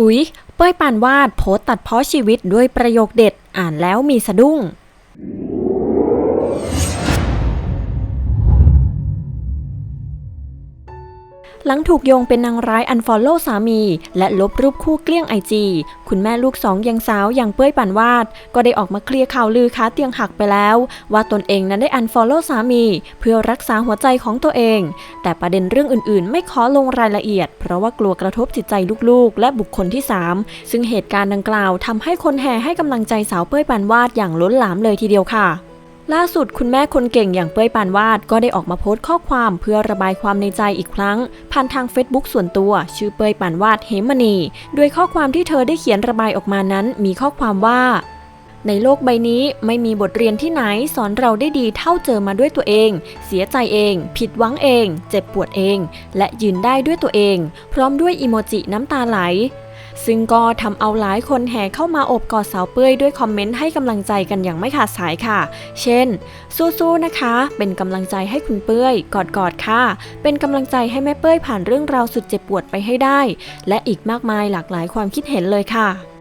อุ๊ยเป้ยปานวาดโพสต์ตัดเพ้อชีวิตด้วยประโยคเด็ดอ่านแล้วมีสะดุ้ง หลังถูกโยงเป็นนางร้ายอันฟอลโล่สามี และลบรูปคู่เกลี้ยงไอจีคุณแม่ลูกสองยังสาวอย่างเป้ยปานวาด ก็ได้ออกมาเคลียร์ข่าวลือค้าเตียงหักไปแล้ว ว่าตนเองนั้นได้อันฟอลโล่สามี เพื่อรักษาหัวใจของตัวเอง แต่ประเด็นเรื่องอื่นๆ ไม่ขอลงรายละเอียด เพราะว่ากลัวกระทบจิตใจลูกๆ และบุคคลที่ 3 ซึ่งเหตุการณ์ดังกล่าวทำให้คนแห่ให้กำลังใจสาวเป้ยปานวาดอย่างล้นหลามเลยทีเดียวค่ะ ล่าสุดคุณแม่คนเก่งอย่างเป้ยปานวาดก็ได้ออกมาโพสต์ข้อความเพื่อระบายความในใจอีกครั้ง ผ่านทาง Facebook ส่วนตัว ชื่อเป้ยปานวาดเหมณีโดยข้อความที่เธอได้เขียนระบายออกมานั้น มีข้อความว่า ในโลกใบนี้ไม่มีบทเรียนที่ไหนสอนเราได้ดีเท่าเจอมาด้วยตัวเอง เสียใจเอง ผิดหวังเอง เจ็บปวดเอง และยืนได้ด้วยตัวเอง พร้อมด้วยอีโมจิน้ำตาไหล ซึ่งก็ทำเอาหลายคนแห่เข้ามาอบกอดสาวเป้ยด้วยคอมเมนต์ให้กำลังใจกันอย่างไม่ขาดสายค่ะ เช่น สู้ๆนะคะ เป็นกำลังใจให้คุณเป้ยกอดๆค่ะ เป็นกำลังใจให้แม่เป้ยผ่านเรื่องราวสุดเจ็บปวดไปให้ได้ และอีกมากมายหลากหลายความคิดเห็นเลยค่ะ